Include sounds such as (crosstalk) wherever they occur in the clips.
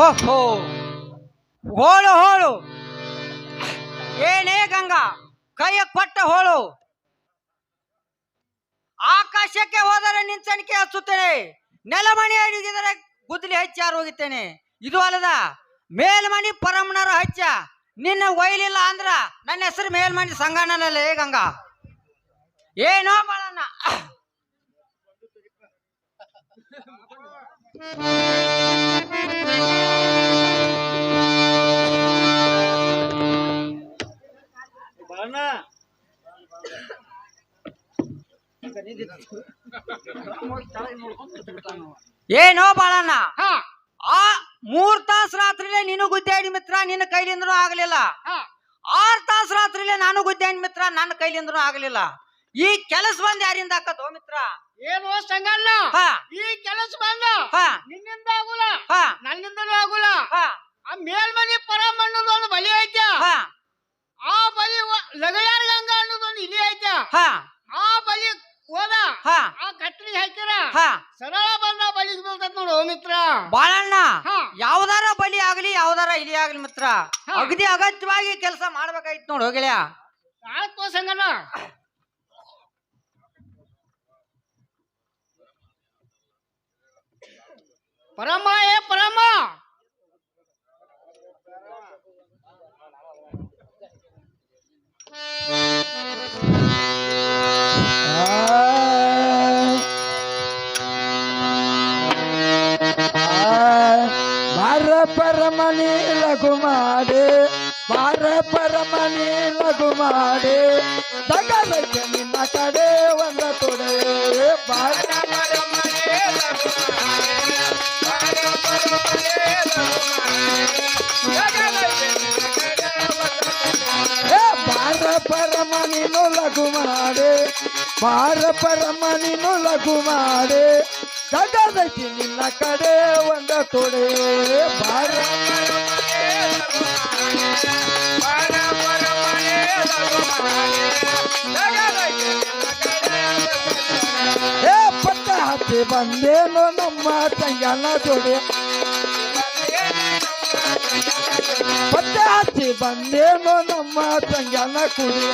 ಓಹೋ. ಹೋಳು ಹೋಳು. ಏನೇ ಗಂಗಾ ಕೈಯ ಪಟ್ಟ ಹೋಳು. ಆಕಾಶಕ್ಕೆ ಹೋದರೆ ನಿಂಚಣಿಕೆ ಹಚ್ಚುತ್ತೇನೆ. ನೆಲಮಣಿ ಅಡಿಗಿದರೆ ಗುದ್ದಲಿ ಹಚ್ಚಾರು ಹೋಗುತ್ತೇನೆ ಇದು ಅಲ್ಲದ, ಮೇಲ್ಮಣಿ ಪರಮನರ ಹಚ್ಚ. ನಿನ್ನ ಒಯ್ಲಿಲ್ಲ ಅಂದ್ರ ನನ್ನ ಹೆಸರು ಮೇಲ್ಮಣಿ ಸಂಗಣ್ಣನಲ್ಲೇ ಗಂಗಾ. ಏನೋ ಬಾಳಣ್ಣ. (laughs) ಏನೋ ಬಾಳಣ್ಣ ಆ ಮೂರ್ ತಾಸ್ ರಾತ್ರಿಲೇ ನೀನು ಗುದ್ದಾಡಿ ಮಿತ್ರ ನಿನ್ನ ಕೈಲಿಂದನೂ ಆಗಲಿಲ್ಲ. ಆರ್ ತಾಸ್ ರಾತ್ರಿಲೇ ನಾನು ಗುದ್ದಾಡಿ ಮಿತ್ರ ನನ್ನ ಕೈಲಿಂದನೂ ಆಗಲಿಲ್ಲ. ಈ ಕೆಲಸ ಬಂದ್ ಯಾರಿಂದ ಆಕತ್ತೋ ಮಿತ್ರ? ಏನು ಸಂಗಣ್ಣ ಹಾ. ಈ ಕೆಲಸ ಬಂದ? ಹಾ. ನಿನ್ನಿಂದ ಆಗುಲ್ಲ? ಹಾ. ನನ್ನಿಂದಲೂ ಆಗುಲ್ಲ? ಹಾ. ಆ ಮೇಲ್ಮನಿ ಪರಮ್ ಅನ್ನೋದು ಒಂದು ಬಲಿ ಐತೆ ಹಾ. ಆ ಬಲಿ ಲಗಯಾರ ಗಂಗಾ ಅನ್ನೋದು ಒಂದು ಇಲಿ ಐತೆ ಹಾ. ಆ ಬಲಿ ಹೋದ? ಹಾ. ಆ ಕತ್ತರಿ ಹಾಕಿರ ಹಾ. ಸರಳ ಬಂದ ಬಲಿಗೆ ಬೀಳ್ತದ ನೋಡು ಮಿತ್ರ. ಬಾಳಣ್ಣ ಹಾ. ಯಾವ್ದಾರ ಬಲಿ ಆಗ್ಲಿ ಯಾವ್ದಾರ ಇಲಿ ಆಗ್ಲಿ ಮಿತ್ರ. ಅಗದಿ ಅಗತ್ಯವಾಗಿ ಕೆಲಸ ಮಾಡ್ಬೇಕಾಯ್ತು ನೋಡು ಹೋಗಿಲ್ಯಾ ಆಯ್ತು ಸಂಗಣ್ಣ. ಪರಮ ಏ ಪರಮ ಬಾರ ಪರಮನಿ ಲಘು ಮಾಡಿ ಬಾರ ಪರಮನಿ ಲಘು ಮಾಡಿ ತಗದಕ್ಕೆ ನಿನ್ನ ಕಡೆ ಒಂದ ತೊಡೆ ಬಾರ ಏ ಬಾರ ಪರಮನಿನು ಲಘು ಮಾಡಿ ಬಾರ ಪರಮನಿನು ಲಘು ಮಾಡೆ ಗಗನಕ್ಕೆ ನಿನ್ನ ಕಡೆ ಒಂದ ತೊಡೆ ಬಾರ ಏ ಹತ್ತಿ ಬಂದೇನು ನಮ್ಮ ತಂಗನ ಜೋಡಿ. ಮತ್ತೆ ಆಚೆ ಬಂದೇನು ನಮ್ಮ ತಂಗನ ಕುಡಿ.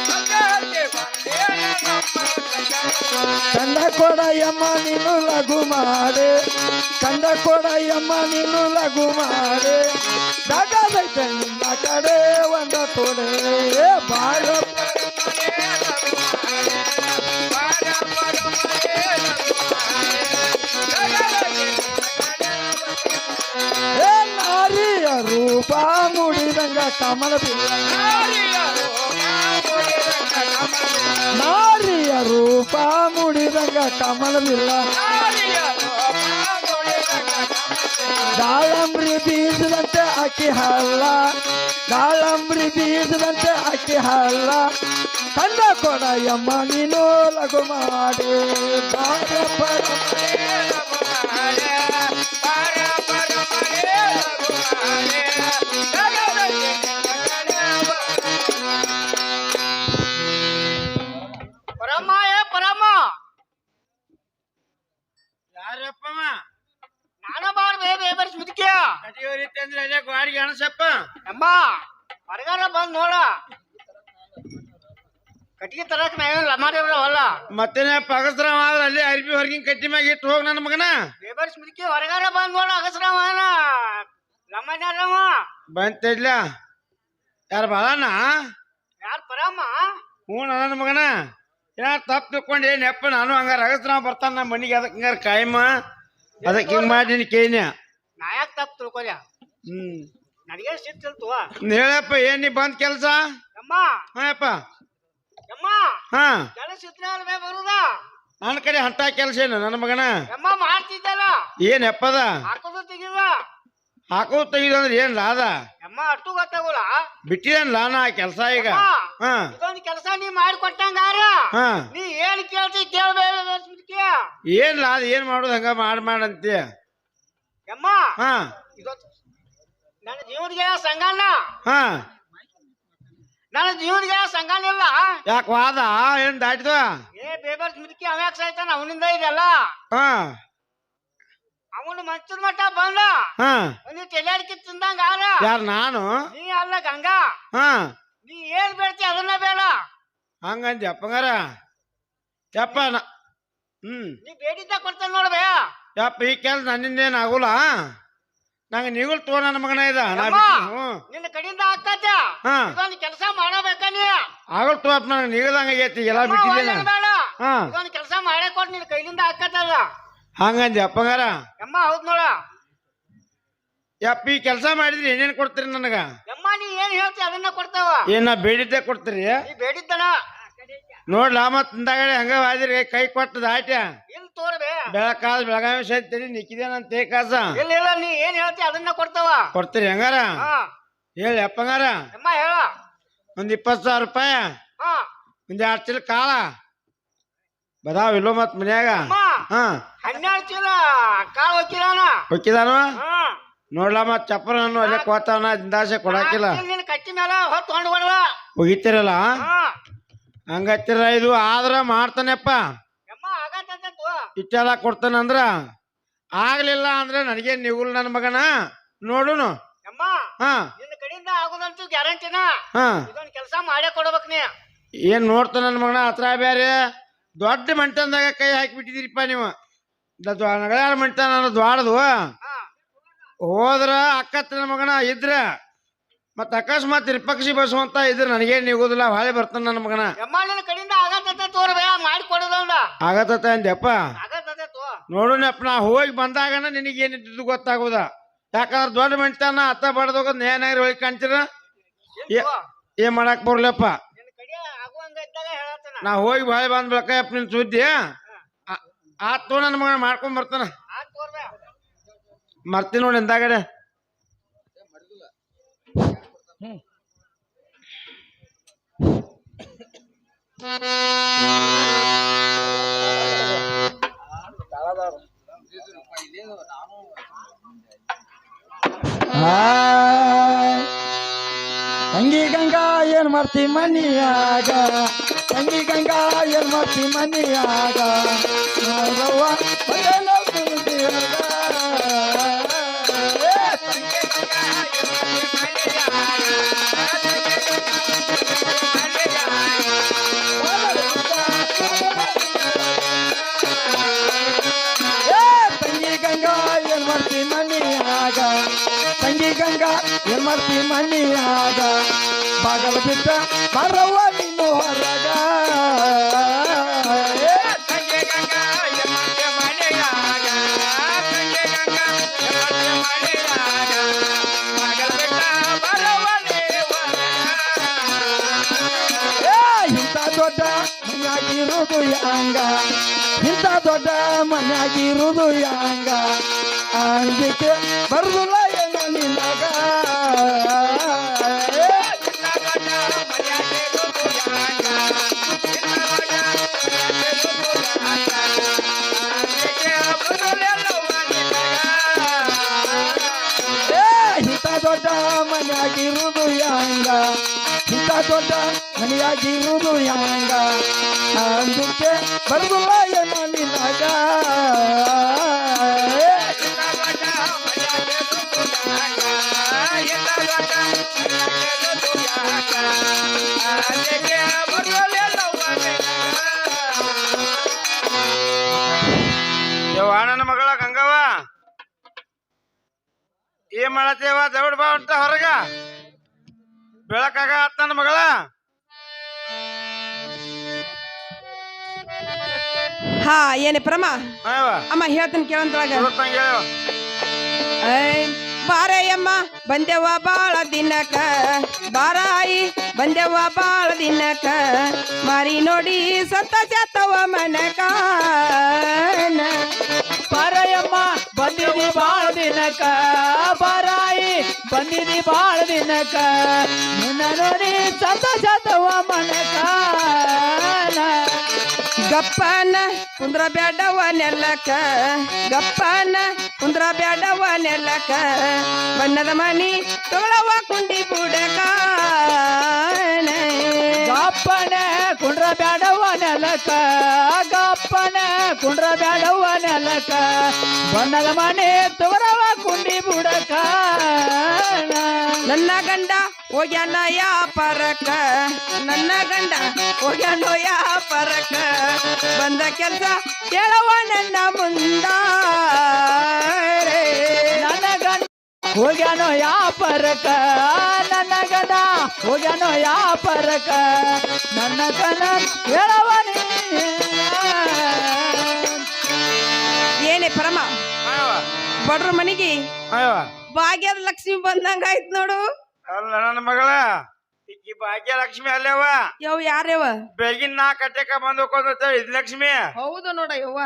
ಕಂಡ ಕೊಡಯ್ಯಮ್ಮ ಯಮ್ಮ ನೀನು ಲಘು ಮಾಡೆ. ಕಂಡ ಕೊಡಯ್ಯಮ್ಮ ಯಮ್ಮ ನೀನು ಲಘು ಮಾಡೆ. ದಾಟದೈತೆ ನಿನ್ನ ಕಡೆ ಒಂದ ತೊಡೆ. ಬಾಳ ಮುಡಿದಂಗ ಕಮಲ ನಾರಿಯ ರೂಪ ಮುಡಿದಂಗ ಕಮಲ ಬಿಲ್ಲ. ದಾಳಂಬ್ರಿ ಬೀಜದಂತೆ ಅಕ್ಕಿ ಹಲ್ಲ ದಾಳಂಬ್ರಿ ಬೀಜದಂತೆ ಅಕ್ಕಿ ಹಲ್ಲ ಕಂಡ ಕೊಡ ಯಮ್ಮ ನೀನು ಲಘು ಮಾಡಿ. ಬಾರ ಪರಮ ಏ ಪರಮ. ಯಾರಪ್ಪ ನಾನ ಬಾಳ್ ಬೇ ಬೇ ಬರ್ಸ್ ಮುದುಕಿಯ. ಕಟಿಯವರಿತ್ತೆ ಅಂದ್ರೆ ಅದೇ ಗಾಡಿಗೆ ಅಣಸಪ್ಪ. ಅಮ್ಮ ಹೊರಗಾರ ಬಂದ್ ನೋಡ. ಕಟ್ಟಿಗೆ ತರಕ್ ನಾವೇನು ಲಮಾಡಿರವಲ್ಲ ಮತ್ತೇನೆ ಪಗಸ್ರಾವ ಆದ್ರೆ ಅಲ್ಲಿ ಅರ್ಬಿ ಹೊರಗಿನ ಕಟ್ಟಿ ಮ್ಯಾಗ ಇಟ್ಟು ಹೋಗ್ ನನ್ನ ಮಗನ? ಬೇಬರ್ಸ್ ಮುದುಕಿ ಹೊರಗಾರ ಬಂದ್ ನೋಡ ಅಗಸ್ರವನ ಲಮಾಡ್ಯಾರವ ಬಂತಿಡ್ಲ. ಯಾರು ಬಾಳಣ್ಣ? ಯಾರ್ ಪರಮ್ಮ? ಹ್ಞೂ ನನ್ನ ಮಗನ. ಯಾ ತಪ್ಪು ತಿಳ್ಕೊಂಡು. ಏನು ಯಪ್ಪ ನಾನು ಹಂಗಾರ ಅಗಸ್ರಾವ ಬರ್ತಾನೆ ನಮ್ಮ ಮನೆಗೆ. ಅದಕ್ಕೆ ಹಂಗಾರ ಕಾಯಮ್ಮ. ಅದಕ್ಕೆ ಹಿಂಗೆ ಮಾಡಿ ಕೇನ್ಯ ನಾ ಯಾಕೆ ತಪ್ಪು ತಿಳ್ಕೊಲ್ಯ ಹ್ಞೂ ನನಗೆ ನೀ ಹೇಳಪ್ಪ ಏನ್ ನೀ ಬಂದ್ ಕೆಲಸ? ಅಮ್ಮ ಹಾ ಯಪ್ಪ. ಅಮ್ಮ ಹಾ. ಕೆಲಸ ಇದ್ರೆ ಬರುದ? ನನ್ನ ಕಡೆ ಹಂತ ಕೆಲಸ ಏನು ನನ್ನ ಮಗನ? ಅಮ್ಮ ಮಾಡ್ತಿದ್ದಲ್ಲ. ಏನ್ ಯಪ್ಪದ? ಹಾಕೋದು ತೆಗಿದ ಹಾಕೋ ತೆಗಿದಂದ್ರೆ ಏನ್ ಲಾದ ಅಮ್ಮ ಅಷ್ಟು ಗೊತ್ತಾಗೋಲ್ಲ. ಬಿಟ್ಟಿದನ್ಲ ನಾ ಕೆಲಸ ಈಗ? ಹಾ. ಇದೊಂದು ಕೆಲಸ ನೀ ಮಾಡಿ ಕೊಟ್ಟಂಗಾರ ಹಾ. ನೀ ಏನ್ ಕೇಳ್ತಿ ಕೇಳ್ಬೇಡ ಮುದುಕಿ ಏನ್ ಲಾದ ಏನ್ ಮಾಡೋದು ಹಂಗ ಮಾಡ್ ಮಾಡಂತೀಯ ಅಮ್ಮ ಹಾ. ಇದೊಂದು ನನ್ನ ಜೀವನಿಗೆ ಸಂಗಣ್ಣ ಹಾ. ನನ್ನ ಜೀವನಿಗೆ ಸಂಗಣ್ಣ ಇಲ್ಲ? ಯಾಕೆ ವಾದ? ಏನ್ ದಾಟಿದ ಏ ಬೇಬರ್ ಮುದುಕಿ ಅವ್ಯಾಕ್ ಸಾಯ್ತಾನ ಅವನಿಂದ ಇದೆಲ್ಲ? ಹಾ. ಅವನು ಮಂಚದ ಮಟ್ಟ ಬಂದ. ಹಾ. ಒಂದು ತೆಲ್ಯಾಡಿಕೆ ತಿಂದಂಗ ಆಲ ಯಾರು ನಾನು? ನೀ ಅಲ್ಲ ಗಂಗಾ. ಹಾ. ನೀ ಏನ್ ಬೇಡ್ತಿ ಅದನ್ನ ಬೇಡ. ಹಂಗಂದಿ ಅಪ್ಪಂಗಾರ? ಯಪ್ಪ ನ ಹ್ಮ್. ನೀ ಬೇಡಿದ್ದ ಕೊಡ್ತೇನೆ ನೋಡ್ಬೇ ಯಪ್ಪ ಈ ಕೆಲ್ಸ ನನ್ನಿಂದ ಏನು ಆಗುಲ್ಲ? ನಂಗೆ ನಿಗುಲ್ ತೋ ನನ್ನ ಮಗನ ಇದ. ನಾ ಹ್ಞೂ. ನಿನ್ನ ಕಡೆಯಿಂದ ಆಗ್ತದ ಹಾ. ಇದೊಂದು ಕೆಲಸ ಮಾಡಬೇಕ ನೀ? ಆಗಲ್ ತೋ ಅಪ್ಪ ನನಗೆ ನೀಗದಂಗ ಆಗೈತಿ. ಎಲ್ಲ ಬಿಟ್ಟಿದ್ದೇನೆ ಬೇಡ. ಹಾ. ಇದೊಂದು ಕೆಲಸ ಮಾಡೇ ಕೊಟ್ಟು ನಿನ್ನ ಕೈಲಿಂದ ಆಕತ್ತದ ಹಂಗಂದಿ ಅಪ್ಪಗಾರ? ಯಮ್ಮ ಹೌದ್ ನೋಡ. ಯಪ್ಪ ಈ ಕೆಲಸ ಮಾಡಿದ್ರಿ ಏನೇನ್ ಕೊಡ್ತೀರಿ ನನಗ? ಯಮ್ಮ ನೀ ಏನ್ ಹೇಳ್ತಿ ಅದನ್ನ ಕೊಡ್ತಾವ. ಏನ ಬೇಡಿದ್ದೆ ಕೊಡ್ತೀರಿ? ನೀ ಬೇಡಿದ್ದನ. ನೋಡ್ಲಾ ಮತ್ ಹಿಂದಾಗಡೆ ಹಂಗ ವಾದಿರಿ ಕೈ ಕೊಟ್ಟದ ಆಯ್ತ ಇಲ್ಲಿ ತೋರ್ಬೇ. ಬೆಳಕಾದ ಬೆಳಗಾವಿ ಸೈತಿ ನಿಕ್ಕಿದೇನಂತ ಕಾಸ? ಇಲ್ಲ ಇಲ್ಲ ನೀ ಏನ್ ಹೇಳ್ತಿ ಅದನ್ನ ಕೊಡ್ತಾವ. ಕೊಡ್ತೀರಿ ಹಂಗಾರ? ಹಾ. ಹೇಳಿ ಅಪ್ಪಂಗಾರ. ಯಮ್ಮ ಹೇಳ. ಒಂದ್ ಇಪ್ಪತ್ತು ಸಾವಿರ ರೂಪಾಯಿ ಹಾ. ಒಂದ್ ಎರಡು ಚಿಲ್ ಕಾಳ. ಬದಾವ್ ಇಲ್ಲೋ ಮತ್ ಮನ್ಯಾಗ? ಹಾ. ಹನ್ನೆರಡು ಚೀಲ ಕಾಳು ಹೋಗಿದಾನ ನೋಡಲಾ ಹಾ. ನೋಡ್ಲಾ ಮತ್ ಚಪ್ಪರನ್ನು ಅಲ್ಲೇ ಕೋತಾವನ ದಿಂದಾಸೆ ಕೊಡಾಕಿಲ್ಲ. ನಿನ್ನ ಕಟ್ಟಿ ಮೇಲೆ ಹೊತ್ತು ಹೊಂಡ್ ಹೊಡ್ದ ಒಗಿತಿರಲ್ಲ ಹಾ. ಹಂಗತ್ತಿರ ಇದು ಆದ್ರ ಮಾಡ್ತಾನೆಪ್ಪ. ಇಷ್ಟೆಲ್ಲ ಕೊಡ್ತಾನಂದ್ರ ಆಗ್ಲಿಲ್ಲ ಅಂದ್ರೆ ನನಗೆ ನಿಗುಲ್ ನನ್ನ ಮಗನ. ನೋಡುನು. ಹಾ. ನಿನ್ನ ಕಡೆಯಿಂದ ಆಗುದಂತೂ ಗ್ಯಾರಂಟಿನ? ಹಾ. ಇದೊಂದು ಕೆಲಸ ಮಾಡೇ ಕೊಡ್ಬೇಕು ನೀ. ಏನ್ ನೋಡ್ತಾನ ನನ್ನ ಮಗನ? ಹತ್ರ ಬೇರೆ ದೊಡ್ಡ ಮಂಟನ್ದಾಗ ಕೈ ಹಾಕಿಬಿಟ್ಟಿದ್ದೀರಿಪ್ಪ ನೀವು. ನಗರ ಮಂಟನ್ ನಾನು ದ್ವಾಡದು ಹಾ. ಹೋದ್ರ ಅಕ್ಕತ್ತಿನ ಮಗನ ಇದ್ರ ಮತ್ತ ಅಕಸ್ಮಾತ್ ಪಕ್ಷಿ ಬಸವಂತ ಇದ್ರ ನನಗೇನ್ ನಿಗೋದಿಲ್ಲ ಹಾಳೆ ಬರ್ತಾನ ನನ್ನ ಮಗನ. ಯಮ್ಮನ ಕಡಿಂದ ಕಡೆಯಿಂದ ಆಗತ್ತಂತ ತೋರ್ಬೇ ಮಾಡಿ ಆಗತ್ತ ಅಂದ್ಯಪ್ಪ. ನೋಡುನಪ್ಪ ನಾ ಹೋಗಿ ಬಂದಾಗನ ನಿನಗೇನಿದ್ದು ಗೊತ್ತಾಗೋದ. ಯಾಕಂದ್ರೆ ದೊಡ್ಡ ಮಂಟನ ಅತ್ತ ಬಡದೋಗ ನೇನಾಗ್ರಿ ಹೋಗಿ ಕಾಣ್ತೀರ? ಏ- ಏನ್ ಮಾಡಕ್ ಬರ್ಲಪ್ಪ ನಿನ್ನ ಕಡೆ ಆಗುವಂಗ ಇದ್ದಾಗ ಹೇಳತ್ತನ ನಾ ಹೋಗಿ ಬಾಯಿ ಬಂದ್ ಬೆಳಕಪ್ಪ ನಿನ್ ಸುದ್ದಿ. ಆ- ಆತ್ ತೋ ನನ್ನ ಮಗ ಮಾಡ್ಕೊಂಡ್ ಬರ್ತಾನ. ಮರ್ತೀನಿ ನೋಡಿ ಹಿಂದಾಗಡೆ. ಹಾಯ್. ಏನ್ ಮಾಡ್ತಿ ಮನಿಯಾಗ ತಂಗಿ ಗಂಗಾ ಏನ್ ಮಾಡ್ತಿ ಮನಿಯಾಗ ಮಾಡ್ತಿ ಮನಿಯಾಗ. ಬಾಗಲ ಬಿಟ್ಟ ಬರವ ನೀನು ಹೊರಗ. ಇಂಥ ದೊಡ್ಡ ಮನ್ಯಾಗಿರುವುದು ಯಾಂಗ ಇಂಥ ದೊಡ್ಡ ಮನೆಯಾಗಿರುವುದು ಯಾಂಗ ಅಂದಿಕೆ ಬರುದಿಲ್ಲ ಮನೆಯಾಗಿರುವುದು ಯಾಂಗ ಇಂಥ ದೊಡ್ಡ ಮನೆಯಾಗಿರುವುದು ಯಾಂಗ ಅಂದಕ್ಕೆ ಬರುದಿಲ್ಲ ಏನೋ ನಿನಗ ಏ, ಯವ್ವ ನನ್ನ ಮಗಳ ಏನ್ ಮಾಡತ್ತೇವ ದೌಡ್ ಬಾ ಅಂತ ಹೊರಗ. ಬೆಳಕಾಗ ನನ್ನ ಮಗಳ. ಹಾ ಏನೇ ಪ್ರಮ? ಅಮ್ಮ ಹೇಳ್ತೀನಿ ಕೇಳಂತೊಳಗ. ಬಾರಯ್ಯಮ್ಮ ಬಂದೆವ ಬಾಳ ದಿನಕ ಬಾರಾಯಿ ಬಂದೆವ ಬಾಳ ದಿನಕ ಮಾರಿ ನೋಡಿ ಸತ್ತ ಜಾತವ ಮನಕ. ಬಾರಯ್ಯಮ್ಮ ಬಂದಿದಿ ಬಾಳ ದಿನಕ ಬರಾಯಿ ಬಂದಿದಿ ಬಾಳ ದಿನಕ ನಿನ್ನ ನೋಡಿ ಸತವ ಮನಕ ಗಪ್ಪನ ಕುಂದ್ರ ಬ್ಯಾಡವ ನೆಲ್ಲಕ ಗಪ್ಪನ ಕುಂದ್ರ ಬ್ಯಾಡವ ನೆಲ್ಲಕ ಬಣ್ಣದ ಮನಿ ತೊಳವ ಕುಂಡಿ ಬುಡಕ. ಗಪ್ಪನ ಕುಂಡ್ರ ಬ್ಯಾಡವ ನೆಲಕ ಗಪ್ಪನ ಕುಂಡ್ರ ಬ್ಯಾಡವ್ವ ನೆಲಕ ಬಣ್ಣದ ಮನೆ ತೋರವ ಕುಂಡಿ ಬುಡಕ ನನ್ನ ಗಂಡ ಹೋಗ್ಯಾನ ಯಾ ಪರಕ ನನ್ನ ಗಂಡ ಹೋಗ್ಯಾನೋ ಯಾ ಪರಕ ಬಂದ ಕೆಲ್ಸ ಹೇಳವ ನನ್ನ ಮುಂದ ನನ್ನ ಗಂಡ ಹೋಗ್ಯಾನೋ ಯಾ ಪರಕ ನನ್ನ ಗಂಡ ಹೋಗ್ಯಾನೋ ಯಾ ಪರಕ ನನ್ನ ಕನ ಹೇಳವ ನೀ. ಏನೇ ಪರಮ. ಬಡ್ರ ಮನೆಗೆ. ಭಾಗ್ಯದ ಲಕ್ಷ್ಮಿ ಬಂದಂಗ ಆಯ್ತು ನೋಡು. ಅಲ್ಲ ನನ್ನ ಮಗಳ ಭಾಗ್ಯ ಲಕ್ಷ್ಮಿ ಅಲ್ಲೇವ ಯಾವ ಯಾರ್ಯವ? ಬೆಳಗಿನ ನಾ ಕಟ್ಟೆಕ ಬಂದು ಇದು ಇದ್ ಲಕ್ಷ್ಮಿ. ಹೌದು ನೋಡ ಯವ್ವ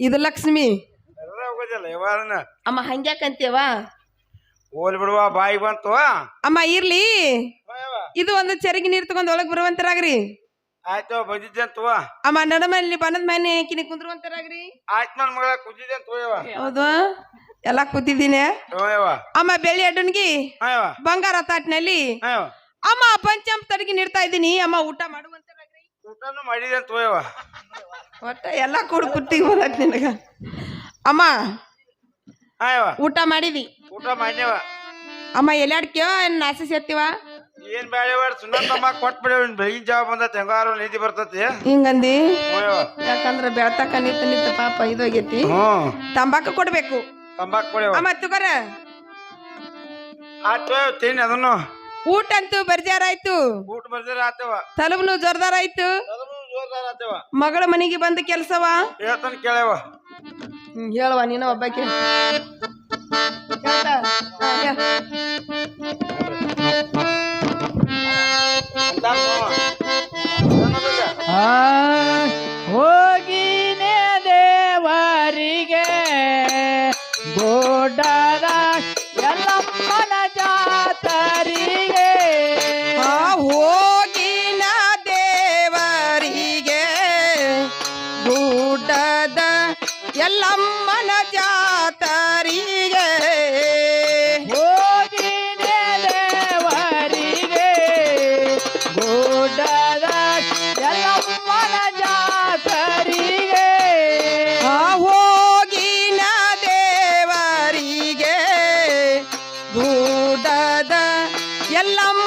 ಇದು ಲಕ್ಷ್ಮಿ. ಎಲ್ಲ ಹೋಗೋದಿಲ್ಲ ಯಾವಾರನ ಅಮ್ಮ ಹಂಗ್ಯಾಕಂತೀವ ಹೋಲ್ ಬಿಡುವ ಬಾಯಿ ಬಂತು. ಅಮ್ಮ ಇರ್ಲಿ. ಇದು ಒಂದು ಚೆರಗಿ ನೀರ್ ತಗೊಂಡ್ ಒಳಗ್ ಬರುವಂತರಾಗ್ರಿ. ಆಯ್ತು ಬಂದಿದ್ದೆ ಅಂತವ ಅಮ್ಮ ನಡಮಲ್ಲಿ ಬನದ ಮನೆ ಕಿನಿ ಕುಂದ್ರುವಂತರಾಗ್ರಿ ಆಯ್ತು ನನ್ನ ಮಗಳ ಕುದ್ದಿದ್ದೆ ಅಂತ ಹೋಯವ ಹೌದು ಎಲ್ಲ ಕೂತಿದ್ದೀನಿ ಹೋಯವ ಅಮ್ಮ ಬೆಳಿ ಅಡ್ಡನ್ಗಿ ಬಂಗಾರ ತಾಟ್ನಲ್ಲಿ. ಅಮ್ಮ ಪಂಚಮ್ ತಡಗಿ ನೀಡ್ತಾ ಇದ್ದೀನಿ. ಅಮ್ಮ ಊಟ ಮಾಡುವಂತಾರಾಗ್ರಿ ಊಟನು ಮಾಡಿದೆ ಅಂತ ಹೋಯವ ಒಟ್ಟ ಎಲ್ಲ ಕೂಡ ಕುತ್ತಿಗೆ ಬಂದೈತಿ ನಿನಗ. ಅಮ್ಮ ಊಟ ಮಾಡಿದಿ? ಊಟ ಮಾಡ್ಯವ ಅಮ್ಮ ಎಲ್ಲಾಡ್ಕ್ಯೋ ಏನ್ ನಾಸಿ ಸೇರ್ತೀವ? ಏನ್ ಬೇಡ ಬೇಡ ಸುಣ್ಣ ತಮ್ಮ ಕೊಟ್ಬಿಡಿ ಬೆಳಗಿನ ಜಾವ ಬಂದೈತಿ ಹೆಂಗಾರು ನಿಧಿ ಬರ್ತೈತಿ. ಹಿಂಗಂದಿ? ಯಾಕಂದ್ರ ಬೆಳ್ತಕ್ಕ ನಿಂತ ನಿಂತ ಪಾಪ ಇದೋಗೈತಿ ಹ್ಮ್ ತಂಬಾಕು ಕೊಡ್ಬೇಕು. ತಂಬಾಕ್ ಕೊಡಿವ ಅಮ್ಮ ತುಗರ. ಆಯ್ತು ತಿನ್ ಅದನ್ನು. ಊಟ ಅಂತೂ ಬರ್ಜಾರಾಯ್ತು. ಊಟ ಬರ್ದಿರ ಆತವ ತಲುಬ್ನು ಜೋರ್ದಾರ ಆಯ್ತು ಅದನ್ನು ಜೋರ್ದಾರ ಆತವ ಮಗಳ ಮನೆಗೆ ಬಂದ ಕೆಲ್ಸವ? ಹೇಳ್ತಾನೆ ಕೇಳವ ಹೇಳುವ ನೀನು ನೀನ ಒಬ್ಬಾಕಿ ಹೋಗಿನೇ ದೇವರಿಗೆ ಗೋಡದ ಎಲ್ಲಮ್ಮನ ಜಾತರಿಗೆ ಎಲ್ಲಮ್ಮನ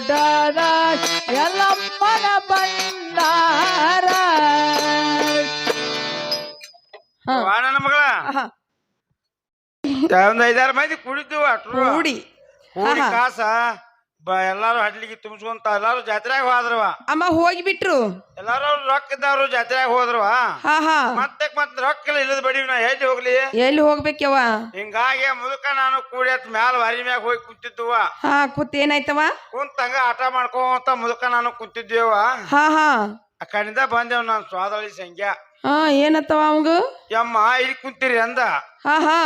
ಗೂಡದ ಎಲ್ಲಮ್ಮನ ಬಂದಾರ ವಾ ನನ್ನ ಮಗಳ. ಒಂದ್ ಐದಾರು ಮಂದಿ ಕುಡಿದ್ವು ಅಟ್ರು. ಕೂಡಿ. ಕೂಡಿ ಕಾಸ. ಬ ಎಲ್ಲಾರು ಹಡ್ಲಿಗೆ ತುಂಬಿಸ್ಕೊಂತ ಎಲ್ಲಾರು ಜಾತ್ರೆಗೆ ಹೋದ್ರವ. ಅಮ್ಮ ಹೋಗಿಬಿಟ್ರು. ಎಲ್ಲಾರು ಅವ್ರ್ ರೊಕ್ಕ ಇದ್ದವ್ರು ಜಾತ್ರೆಗೆ ಹೋದ್ರವ. ಹಾ ಹಾ. ಮತ್ತೆ ಮತ್ ರೊಕ್ಕ ಇಲ್ಲ ಇಲ್ಲದ ಬಡಿವಿ ನಾ ಎಲ್ಲಿ ಹೋಗ್ಲಿ? ಎಲ್ಲಿ ಹೋಗ್ಬೇಕವ ಹಿಂಗಾಗಿ ಮುದುಕ ನಾನು ಕೂಡಿ ಅತ್ ಮ್ಯಾಲ ವಾರಿ ಮ್ಯಾಗ ಹೋಗಿ ಕುಂತಿದ್ದುವ. ಹಾ ಕೂತ್ ಏನಾಯ್ತವ ಕುಂತಂಗ ಆಟ ಮಾಡ್ಕೊಂತ ಮುದುಕ ನಾನು ಕುಂತಿದ್ದೇವ. ಹಾ ಹಾ. ಆ ಕಡೆಯಿಂದ ಬಂದೇವ್ ನಾನು ಸ್ವಾದಳಿ ಸಂಖ್ಯಾ ಹಾ ಏನತ್ತವ ಅವಂಗ? ಯಮ್ಮ ಇಲ್ಲಿ ಕುಂತೀರಿ ಅಂದ. ಹಾ ಹಾ.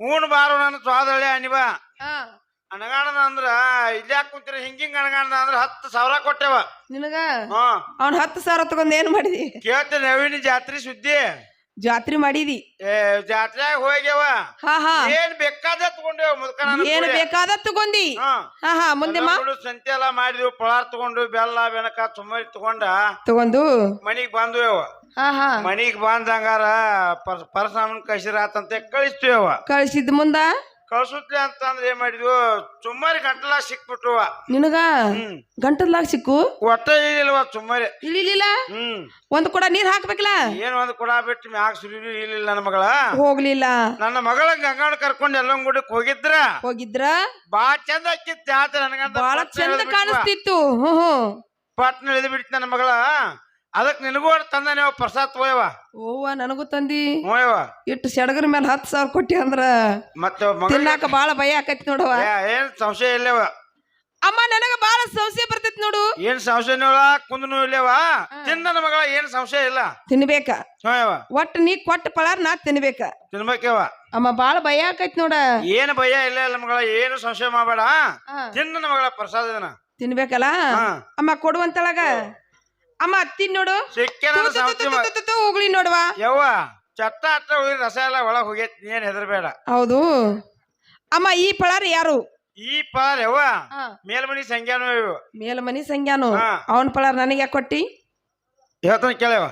ಹೂನ್ ಬಾರು ನಾನು ಸ್ವಾದಳಿ ಅನಿವ. ಹಾ. ಅಣಗಾಣದ ಅಂದ್ರ ಇಲ್ಯಾಕ್ ಕುಂತೀರಿ? ಹಿಂಗಿಂಗ್ ಅಣಗಾಣದ ಅಂದ್ರ ಹತ್ತು ಸಾವಿರ ಕೊಟ್ಟೆವ. ನಿನಗ? ಹ್ಮ್ ಅವ್ನ ಹತ್ತು ಸಾವಿರ ತಗೊಂಡ್ ಏನ್ ಮಾಡಿದಿ? ಕೇಳ್ತ ನವೀನ ಜಾತ್ರಿ ಸುದ್ದಿ? ಜಾತ್ರೆ ಮಾಡಿದಿ. ಏ ಜಾತ್ರೆಯಾಗ ಹೋಗ್ಯವ. ಹಾ ಹಾ. ಏನ್ ಬೇಕಾದ ತಗೊಂಡೇವ? ಏನ್ ಬೇಕಾದ ತಗೊಂಡಿ? ಹಾ. ಹಾ ಮುಂದೆ ಮಾ. ಸಂತೆ ಎಲ್ಲ ಮಾಡಿದ್ವಿ ಪಳಾರ್ ತಗೊಂಡು ಬೆಲ್ಲ ಬೆನಕ ಸುಮಾರಿ ತಗೊಂಡ ತಗೊಂಡು? ಮನಿಗ್ ಬಂದ್ವೇವ. ಹಾ ಹಾ. ಮನಿಗ್ ಬಂದಂಗಾರ ಪರ್ಸಾಮನ್ ಕಸಿರ ಕಳಿಸಿರಾತಂತೆ ಕಳಿಸ್ತೀವ ಕಳ್ಸಿದ್ ಮುಂದ ಕಳ್ಸುತ್ಲಿ ಅಂತಂದ್ರೆ ಏನ್ ಮಾಡಿದ್ವು? ಸುಮ್ಮರಿ ಗಂಟಲ ಸಿಕ್ಬಿಟ್ಟು ನಿನಗ ಹ್ಮ್. ಗಂಟಲ್ಲಾಗ ಸಿಕ್ಕು? ಒಟ್ಟ ಇಲ್ಲಿಲ್ವ ಸುಮ್ಮರಿ ಇಳಿಲಿಲ್ಲ ಹ್ಮ್. ಒಂದ್ ಕೂಡ ನೀರ್ ಹಾಕ್ಬೇಕಲ್ಲ? ಏನ್ ಒಂದ್ ಕೂಡ ಬಿಟ್ಟು ಮ್ಯಾಗ ಸುರಿದು ಇಲ್ಲಿಲ್ಲ ನನ್ನ ಮಗಳ. ಹೋಗ್ಲಿಲ್ಲ. ನನ್ನ ಮಗಳ ಗಂಗಾಳ ಕರ್ಕೊಂಡು ಎಲ್ಲ ಗುಡಕ್ ಹೋಗಿದ್ರ? ಹೋಗಿದ್ರ? ಬಾ ಚಂದ ಹಾಕಿತ್ತು ಆತ ನನಗಂತ ಬಾಳ ಪಟ್ನ ಚಂದ ಬಿಟ್ವ. ಕಾಣಿಸ್ತಿತ್ತು. ಹ್ಮ್ ಹ್ಮ್. ಪಟ್ನ ಇಳಿದು ಬಿಡ್ತು ನನ್ನ ಮಗಳ. ಅದಕ್ ನಿನಗೂ ತಂದ ನೀವು ಪ್ರಸಾದ್ ಹೋಯವ ಹೋವ ನನಗೂ ತಂದಿ. ಹೋಯವ ಇಟ್ಟು ಸೆಡಗರ ಮೇಲೆ ಹತ್ತು ಸಾವಿರ ಕೊಟ್ಟಿ ಅಂದ್ರ ಮತ್ತೆ ತಿನ್ನಾಕ ಬಾಳ ಭಯ ಆಕೈತಿ ನೋಡವ ಏನ್ ಸಂಶಯ ಇಲ್ಲವ? ಅಮ್ಮ ನನಗ ಬಾಳ ಸಂಶಯ ಬರ್ತೈತಿ ನೋಡು. ಏನ್ ಸಂಶಯನೂ ಇಲ್ಲ ಕುಂದನು ಇಲ್ಲವ? ತಿನ್ನ ನನ್ನ ಮಗಳ ಏನ್ ಸಂಶಯ ಇಲ್ಲ? ತಿನ್ಬೇಕ. ಹೋಯವ ಒಟ್ಟು ನೀ ಕೊಟ್ಟ ಪಳಾರ ನಾ ತಿನ್ಬೇಕ. ತಿನ್ಬೇಕವ ಅಮ್ಮ ಬಾಳ ಭಯ ಆಕೈತಿ ನೋಡ. ಏನ್ ಭಯ ಇಲ್ಲ ಇಲ್ಲ ಮಗಳ ಏನು ಸಂಶಯ ಮಾಡಬೇಡ. ತಿಂದ ಮಗಳ ಪ್ರಸಾದನ. ತಿನ್ಬೇಕಲ್ಲ? ಅಮ್ಮ ಕೊಡುವಂತಳಗ. ಅಮ್ಮ ಅತ್ತಿ ನೋಡು. ಹೋಗ್ಲಿ ನೋಡುವ. ಯವ್ವ ಚಟ್ಟ ಅಟ್ಟ ಉಳಿ ರಸ ಎಲ್ಲ ಒಳಗ್ ಹೋಗೈತಿ ನೀನ್ ಹೆದರ್ಬೇಡ. ಹೌದು. ಅಮ್ಮ ಈ ಪಳಾರ ಯಾರು? ಈ ಫಳ ಯವ್ವ. ಮೇಲ್ಮನಿ ಸಂಖ್ಯಾನು ಇವು ಮೇಲ್ಮನಿ ಸಂಖ್ಯಾನು. ಅವನ್ ಪಳಾರ್ ನನಗೆ ಯಾಕೆ ಕೊಟ್ಟಿ? ಹೇಳ್ತಾನೆ ಕೇಳವ.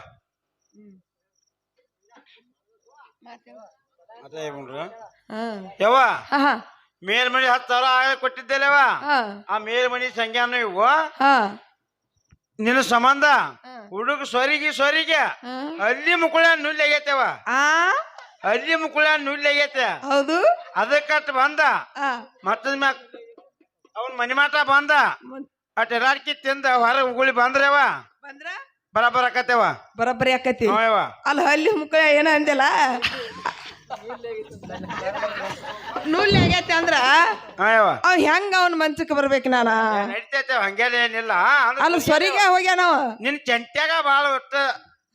ಯವ್ವ. ಹಾ, ಹಾ ಮೇಲ್ಮನಿ ಹತ್ತು ಸಾವಿರ ಆಗ ಕೊಟ್ಟಿದ್ದೇಲವ ಆ ಮೇಲ್ಮನಿ ಸಂಖ್ಯಾನು ಇವು ಹಾ. ನಿನ್ನ ಸಂಬಂಧ? ಹುಡುಗ ಸೊರಿಗೆ ಸೊರಿಗೆ. ಅಲ್ಲಿ ಮುಕುಳ ನುಲ್ಲಿ ಆಗೈತೆವ ಆ? ಅಲ್ಲಿ ಮುಕುಳ ನುಲ್ಲಿ ಆಗೈತೆ ಹೌದು. ಅದಕ್ಕಟ್ ಬಂದ. ಮತ್ತದ ಮ್ಯಾಗ ಅವನ್ ಮನಿ ಮಾಟ ಬಂದ. ಅಟ್ ಎರಾಡ್ಕಿ ತಿಂದ ಹೊರ ಉಗುಳಿ ಬಂದ್ರವ? ಬಂದ್ರ? ಬರಬರ ಆಕತ್ತೇವ? ಬರಬ್ಬರಿ ಆಕತಿ ಅಲ್ಲ ಅಲ್ಲಿ ಮುಕುಳ ಏನ ಅಂದಿಲ್ಲ ನೂಲ್ ಆಗೈತೆ ಅಂದ್ರ ಅವ್ ಹೆಂಗ ಅವ್ನ ಮಂಚಕ್ಕೆ ಬರ್ಬೇಕು ನಾನ? ನಡಿತೈತೆ ಹಂಗೇನ ಏನಿಲ್ಲ. ಅಲ್ಲ ಸ್ವರಿಗೆ ಹೋಗ್ಯಾನವ ನಿನ್ ಚಂಟ್ಯಾಗ ಬಾಳ ಒಟ್ಟ.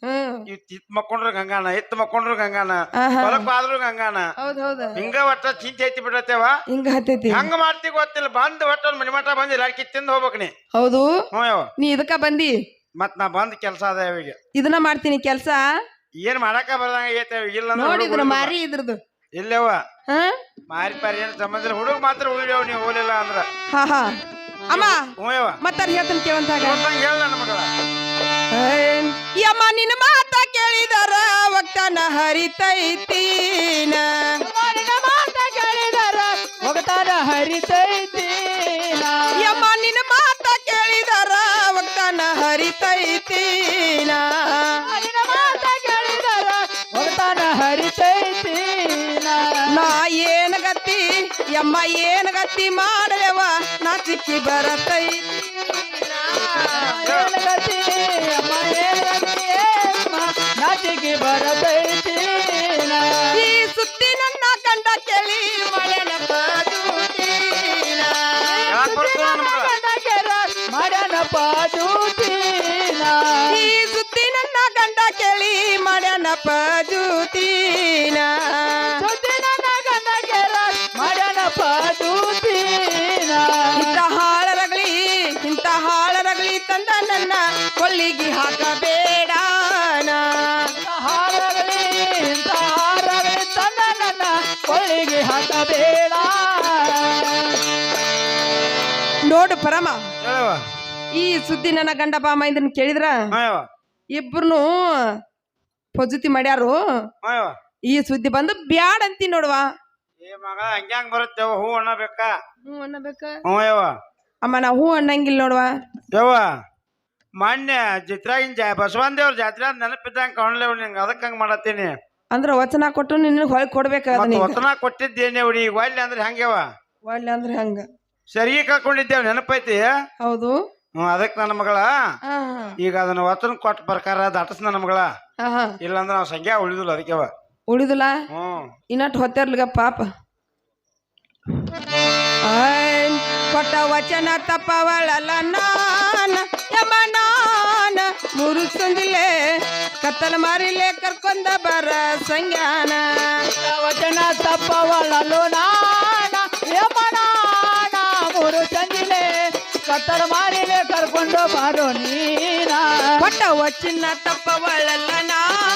ಹ್ಮ್. ಇತ್ ಮಕ್ಕೊಂಡ್ರು ಗಂಗಾನ ಎತ್ತ ಮಕ್ಕೊಂಡ್ರು ಗಂಗಾನ ಆಹಾ. ಹೊಲಕ್ ಬಾದ್ರು ಗಂಗಾನ. ಹೌದ್ ಹೌದ. ಹಿಂಗ ಒಟ್ಟ ಚಿಂತೆ ಐತಿ ಬಿಡತ್ತೇವ? ಹಿಂಗ ಹತ್ತೈತಿ. ಹಂಗ ಮಾಡ್ತಿ ಗೊತ್ತಿಲ್ಲ ಬಂದ್ ಒಟ್ಟ ಒಂದ್ ಮನಿ ಮಠ ಬಂದಿಲ್ಲ ಎಲ್ಲಾರ್ಕಿ ತಿಂದ್ ಹೋಗ್ಬೇಕ್ ನೀ. ಹೌದು. ಹ್ಞೂ ಯವ್ವ. ನೀ ಇದಕ್ಕ ಬಂದಿ? ಮತ್ ನಾ ಬಂದ್ ಕೆಲ್ಸ ಅದ ಇವಾಗ ಇದನ್ನ ಮಾಡ್ತೀನಿ ಕೆಲ್ಸ? ಏನ್ ಮಾಡಾಕ ಬರ್ದಂಗ ಐತೆ ಇಲ್ಲ ಅಂದ್ರೆ ನೋಡಿ ಹುಡುಗ ಇದನ್ನ ಉಳಿದಿಲ್ಲ. ಮಾರಿ ಇದ್ರದ್ದು ಇಲ್ಲವ್ವ? ಹಾ? ಮಾರಿ ಪಾರಿ ಏನ್ ಸಂಬಂಧ ಹುಡುಗ ಮಾತ್ರ ಉಳಿಯವ್ ನೀವು ಹೋಲಿಲ್ಲ ಅಂದ್ರ. ಹಾ ಹಾ. ಅಮ್ಮ ಹ್ಞೂ ಯವ್ವ ಮತ್ತಾರ ಹೇಳ್ತಾನೆ ಕೇಳಂತಾಗ ನೋಡ್ದಂಗ್ ಹೇಳ ನನ್ನ ಮಗಳ? ಯಮ್ಮ ನಿನ್ನ ಮಾತ ಕೇಳಿದರ ಒಕ್ತನ ಹರಿತೈತೀನ. ಮಾತ ಕೇಳಿದರ ಒಗತಾನ ಹರಿತೈತಿ ಯಮ್ಮ ನಿನ್ನ ಮಾತ ಕೇಳಿದರ ಒಕ್ತನ ಹರಿತೈತೀನ. ಯಮ್ಮ ಏನು ಗತಿ ಮಾಡಲೆವ ನಾ ಚಿಕ್ಕಿ ಬರತೈತಿ ಏಳಗತಿ ಅಮ್ಮ ಏಳಗತಿ ನಾ ಚಿಕ್ಕಿ ಬರತೈತಿ ಈ ಸುದ್ದಿ ನನ್ನ ಕಂಡ ಕೇಳಿ ಮಳೆನ ಬಾಜೂತೀನ. ಯಾಕ್ ಮರಣ ನನ್ನ ಮಗಳ ಈ ಸುದ್ದಿ ನನ್ನ ಗಂಡ ಕೇಳಿ ಮಾಡ್ಯಾನ ಪಜೂತೀನ ಇಂಥ ಹಾಳರಗಲಿ ಇಂಥ ಹಾಳರಗಳಿ ತಂದ ನನ್ನ ಕೊಲ್ಲಿಗೆ ಹಾಕಬೇಡ ಹಾಳರಗಳಿ ಇಂಥ ಹಾಳರಗಳಿ ತಂದ ನನ್ನ ಕೊಲ್ಲಿಗೆ ಹಾಕಬೇಡ ನೋಡು ಪರಮ ಹೇಳವ ಈ ಸುದ್ದಿ ನನ್ನ ಗಂಡ ಬಾಮ ಇದನ್ನ ಕೇಳಿದ್ರ? ಇಬ್ರು ಪಜುತಿ ಮಾಡ್ಯಾರು. ಈ ಸುದ್ದಿ ಬಂದು ಬ್ಯಾಡ್ ಅಂತಿ ನೋಡುವ. ಮಗ ಹಂಗ್ಯಾಂಗ್ ಬರುತ್ತೇವ ಹೂ ಅಣ್ಣ ಬೇಕಾ? ಹ್ಞೂ ಅನ್ನಬೇಕ ಹ್ಞೂ ಯವ್ವ. ಅಮ್ಮ ನಾ ಹೂ ಅನ್ನಂಗಿಲ್ಲ ನೋಡುವ. ಯವ್ವ ಮಾನ್ಯ ಚಿತ್ರಾಗಿನ ಜಾ ಬಸವನ್ ದೇವ್ರ ಜಾತ್ರೆ ನೆನಪಿದ್ದಂಗ ಕಾಣಲೇವ್ ನಿಂಗೆ. ಅದಕ್ಕೆ ಹಂಗೆ ಮಾಡತ್ತೀನಿ? ಅಂದ್ರ ವಚನ ಕೊಟ್ಟು ನಿನ್ನ ಹೊಳ್ ಕೊಡ್ಬೇಕ ಮತ್ತೆ ಅದನ್ನ ಕೊಟ್ಟಿದ್ದೆನೇ ಕೊಟ್ಟಿದ್ದೇನೆ ಅವ್ರಿ ಈಗ ಒಲ್ಲೆ ಅಂದ್ರೆ ಹೆಂಗ್ಯವ ಒಳ್ಳೆ ಅಂದ್ರೆ ಹಂಗ? ಸರಿಗೆ ಕಳ್ಕೊಂಡಿದ್ದೇವ್ ನೆನಪೈತಿ? ಹೌದು. ಹ್ಞೂ ಅದಕ್ಕೆ ನನ್ನ ಮಗಳ? ಹಾ ಈಗ ಅದನ್ನ ವಚನ ಕೊಟ್ಟ ಪ್ರಕಾರ ದಾಟಸ್ ನನ್ನ ಮಗಳ. ಹಾ ಹಾ. ಇಲ್ಲಾಂದ್ರೆ ನಾವು ಸಂಖ್ಯಾ ಉಳಿದಿಲ್ಲ ಅದಕ್ಕೆವ ಉಳಿದಿಲ್ಲ? ಹ್ಞೂ. ಇನ್ನಟ್ ಹೊತ್ತಿರ್ಲಿಗ ಪಾಪ. ಆಯ್, ಕೊಟ್ಟ ವಚನ ತಪ್ಪವಳಲ್ಲ ನಾನ ಯಮನಾನ ಮೂರು ಸಂದಿಲೆ ಕತ್ತಲ ಮಾರಿಲೆ ಕರ್ಕೊಂಡ ಬರ ಸಂಜ್ಞಾನ ವಚನ ತಪ್ಪವಳಲು ನಾನ ಯಮನಾನ ಮೂರು ಚಂದಿಲೆ ಕತ್ತಲ ಮಾರಿಲೆ ಕರ್ಕೊಂಡು ಬಾರೋ ನೀನ ಕೊಟ್ಟ ವಚನ ತಪ್ಪವಳಲ್ಲ ನಾನ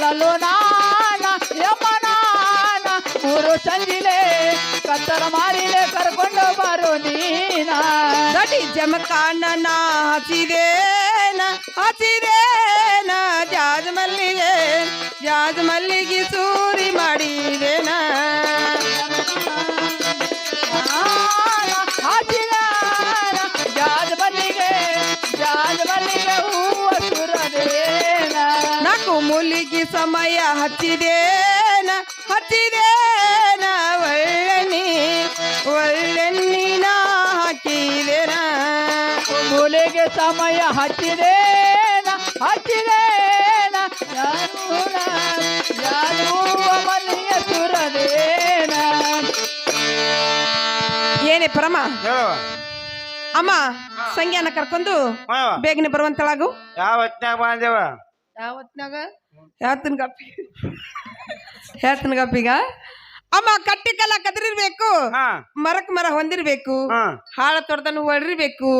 ತಪ್ಪವಳಲು ನಾನ ಯಮನಾನ ಊರು ಚಂದಿಲೆ ಕತ್ತರ ಮಾರಿಲೆ ಕರ್ಕೊಂಡು ಬಾರು ನೀನ. ದಡಿ ಜಮಖಾನ ಹಸಿದೇನ ಹಸಿದೇನ ಜಾಜ್ ಮಲ್ಲಿಗೆ ಜಾಜ್ ಮಲ್ಲಿಗೆ ಸೂರಿ ಮಾಡಿದೇನ. ಸಮಯ ಹಚ್ಚಿದೇನ ಹಚ್ಚಿದೇನ ಒಳ್ಳೆನಿ ಒಳ್ಳೆಣ್ಣಿನ ಹಾಕಿದೇನ. ಮೂಲೆಗೆ ಸಮಯ ಹಚ್ಚಿದೇನ ಹಚ್ಚಿದೇನ ಮಲ್ಲಿಗೆ ಸುರದೇನ. ಏನೇ ಪರಮ ಅಮ್ಮ ಸಂಜ್ಞಾನ ಕರ್ಕೊಂಡು ಬೇಗನೆ ಬರುವಂತಳಾಗು. ಯಾವ ಹೊತ್ನ್ಯಾಗ ಬಂದೇವ? ಯಾವತ್ನಾಗ ಹೇಳ್ತೀನಿ ಗಪ್ಪಿ ಹೇಳ್ತೀನಿ ಗಪ್ಪಿಗ ಅಮ್ಮ ಕಟ್ಟಿ ಕಲ್ಲ ಕದರಿರ್ಬೇಕು ಮರಕ್ ಮರ ಹೊಂದಿರ್ಬೇಕು. ಹಾಳ ತೊಡ್ದನ್ನು ಹೊಡಿರ್ಬೇಕು